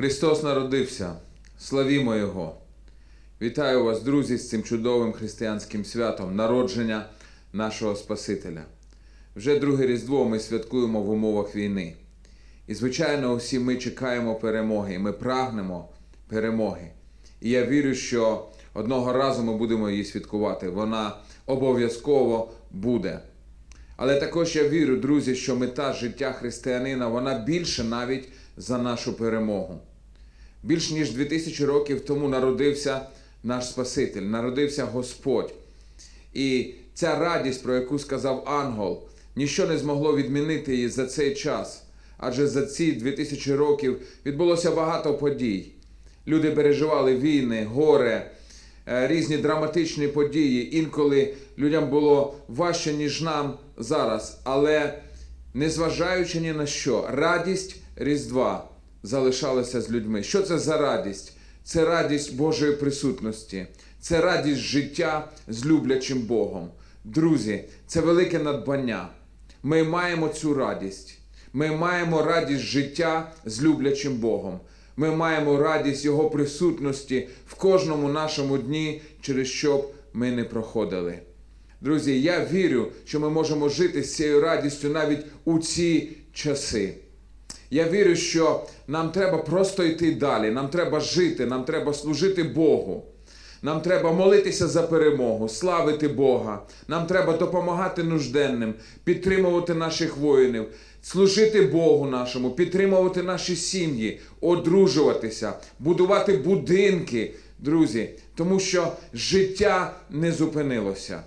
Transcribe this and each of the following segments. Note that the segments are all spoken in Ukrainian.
Христос народився, славімо Його! Вітаю вас, друзі, з цим чудовим християнським святом народження нашого Спасителя. Вже друге Різдво ми святкуємо в умовах війни. І, звичайно, усі ми чекаємо перемоги, ми прагнемо перемоги. І я вірю, що одного разу ми будемо її святкувати. Вона обов'язково буде. Але також я вірю, друзі, що мета життя християнина вона більше навіть за нашу перемогу. Більш ніж 2000 років тому народився наш Спаситель, народився Господь. І ця радість, про яку сказав ангел, ніщо не змогло відмінити її за цей час. Адже за ці 2000 років відбулося багато подій. Люди переживали війни, горе, е, різні драматичні події. Інколи людям було важче, ніж нам зараз. Але незважаючи ні на що, радість Різдва залишалася з людьми. Що це за радість? Це радість Божої присутності, це радість життя з люблячим Богом. Друзі, це велике надбання. Ми маємо цю радість. Ми маємо радість життя з люблячим Богом. Ми маємо радість Його присутності в кожному нашому дні, через що б ми не проходили. Друзі, я вірю, що ми можемо жити з цією радістю навіть у ці часи. Я вірю, що нам треба просто йти далі, нам треба жити, нам треба служити Богу. Нам треба молитися за перемогу, славити Бога. Нам треба допомагати нужденним, підтримувати наших воїнів, служити Богу нашому, підтримувати наші сім'ї, одружуватися, будувати будинки, друзі, тому що життя не зупинилося.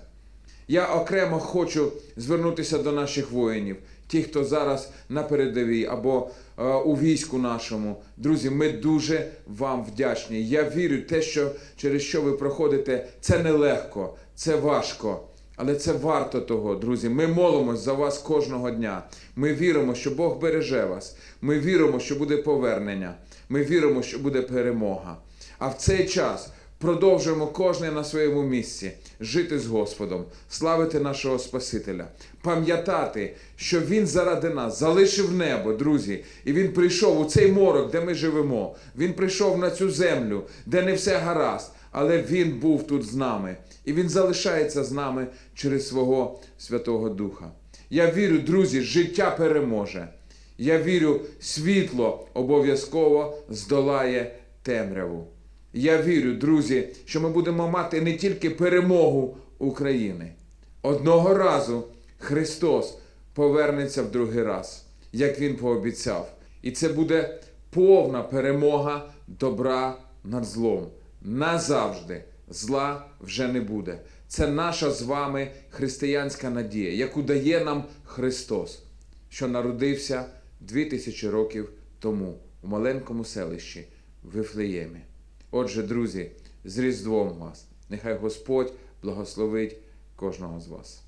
Я окремо хочу звернутися до наших воїнів, ті, хто зараз на передовій або е, у війську нашому. Друзі, ми дуже вам вдячні. Я вірю, те, що через що ви проходите, це нелегко, це важко. Але це варто того, друзі. Ми молимось за вас кожного дня. Ми віримо, що Бог береже вас. Ми віримо, що буде повернення. Ми віримо, що буде перемога. А в цей час продовжуємо кожен на своєму місці жити з Господом, славити нашого Спасителя, пам'ятати, що Він заради нас залишив небо, друзі, і Він прийшов у цей морок, де ми живемо. Він прийшов на цю землю, де не все гаразд, але Він був тут з нами, і Він залишається з нами через свого Святого Духа. Я вірю, друзі, життя переможе. Я вірю, світло обов'язково здолає темряву. Я вірю, друзі, що ми будемо мати не тільки перемогу України. Одного разу Христос повернеться в другий раз, як Він пообіцяв. І це буде повна перемога добра над злом. Назавжди зла вже не буде. Це наша з вами християнська надія, яку дає нам Христос, що народився 2000 років тому у маленькому селищі Вифлеємі. Отже, друзі, з Різдвом вас! Нехай Господь благословить кожного з вас.